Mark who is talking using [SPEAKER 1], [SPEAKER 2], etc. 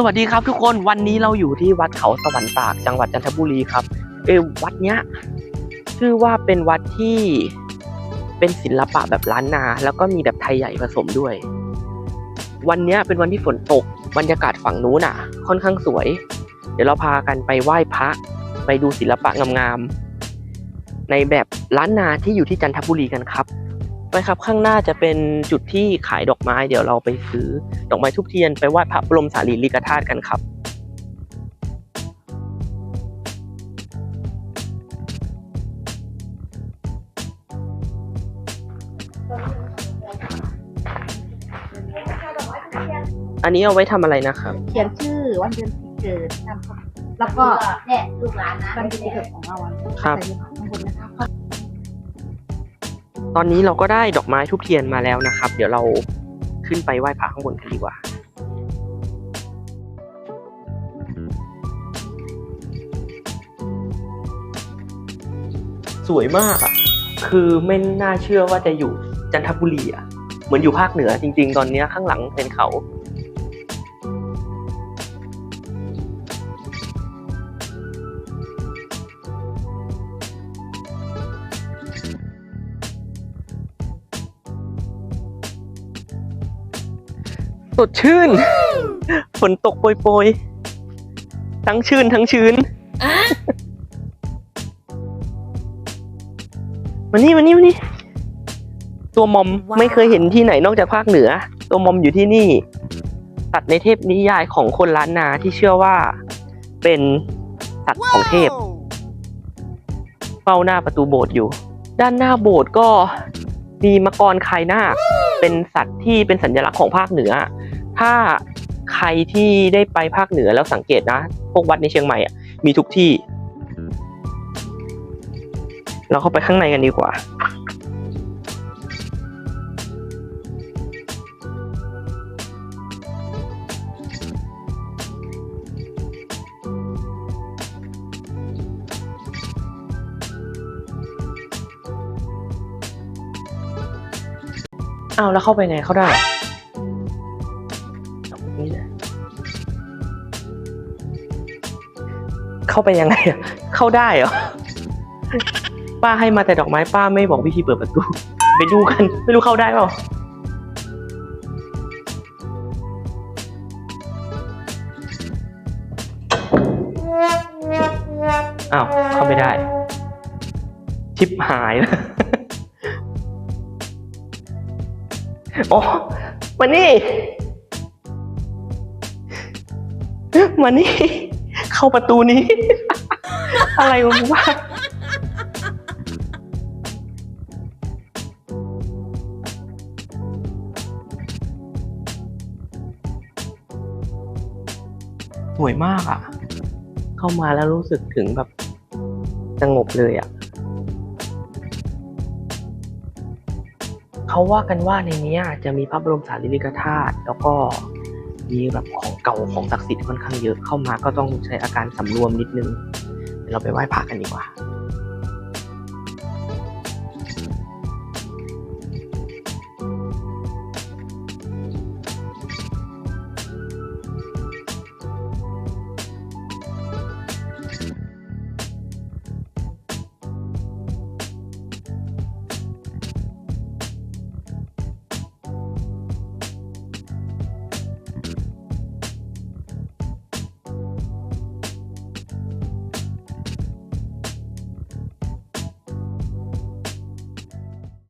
[SPEAKER 1] สวัสดีครับทุกคนวันนี้เราอยู่ที่วัดเขาสวรรค์ตากจังหวัดจันทบุรีครับเออวัดเนี้ยชื่อว่าเป็นวัดที่เป็นศิลปะแบบล้านนา แล้วก็มีแบบไทยใหญ่ผสมด้วย วันเนี้ยเป็นวันที่ฝนตกบรรยากาศฝั่งนู้นอะ ค่อนข้างสวย เดี๋ยวเราพากันไปไหว้พระไปดูศิลปะงามๆในแบบล้านนาที่อยู่ที่จันทบุรีกันครับ ไปครับข้างหน้าจะเป็นจุดที่ขายดอกไม้ เดี๋ยวเราไปซื้อดอกไม้ทุกเทียนไปไหว้พระบรมสารีริกธาตุกันครับอันนี้เอาไว้ทำอะไรนะครับ
[SPEAKER 2] เขียนชื่อวันเดือนปีเกิดนามสกุลแล้วก็
[SPEAKER 3] เนี่ยลูกหลานนะ
[SPEAKER 2] วันเดือนปีเกิดของเราอะ
[SPEAKER 1] ครับ ตอนนี้เราก็ได้ดอกไม้ทุกเทียนมาแล้วนะครับ เดี๋ยวเราขึ้นไปไหว้พระข้างบนกันดีกว่าสวยมากอะ คือไม่น่าเชื่อว่าจะอยู่จันทบุรีอะ เหมือนอยู่ภาคเหนือจริง ๆ ตอนนี้ข้างหลังเป็นเขา สดชื่น ฝนตกโปรยๆ ทั้งชื่นทั้งชื้นมานี่มานี่มานี่ ตัวมอมไม่เคยเห็นที่ไหนนอกจากภาคเหนือ ตัวมอมอยู่ที่นี่สัตว์ในเทพนิยายของคนล้านนาที่เชื่อว่า เป็นสัตว์ของเทพ เฝ้าหน้าประตูโบสถ์อยู่ ด้านหน้าโบสถ์ก็มีมังกรคายนาค เป็นสัตว์ที่เป็นสัญลักษณ์ของภาคเหนือ ถ้าใครที่ได้ไปภาคเหนือแล้วสังเกตนะ พวกวัดในเชียงใหม่อะมีทุกที่ เราเข้าไปข้างในกันดีกว่า เอาแล้วเข้าไปไงเข้าได้เหรอเอาแบบนี้เลยเข้าไปยังไงอะเข้าได้เหรอ ป้าให้มาแต่ดอกไม้ป้าไม่บอกวิธีเปิดประตู ไปดูกัน ไม่รู้เข้าได้เปล่าอ้าวเข้าไม่ได้ ชิปหายแล้ โอ้มานี่ มานี่ เข้าประตูนี้ อะไรวะสวยมากอะ เข้ามาแล้วรู้สึกถึงแบบสงบเลยอะ เขาว่ากันว่าในนี้จะมีพระบรมสารีริกธาตุแล้วก็มีแบบของเก่าของศักดิ์สิทธิ์ค่อนข้างเยอะเข้ามาก็ต้องใช้อาการสำรวมนิดนึงเราไปไหว้พระกันดีกว่า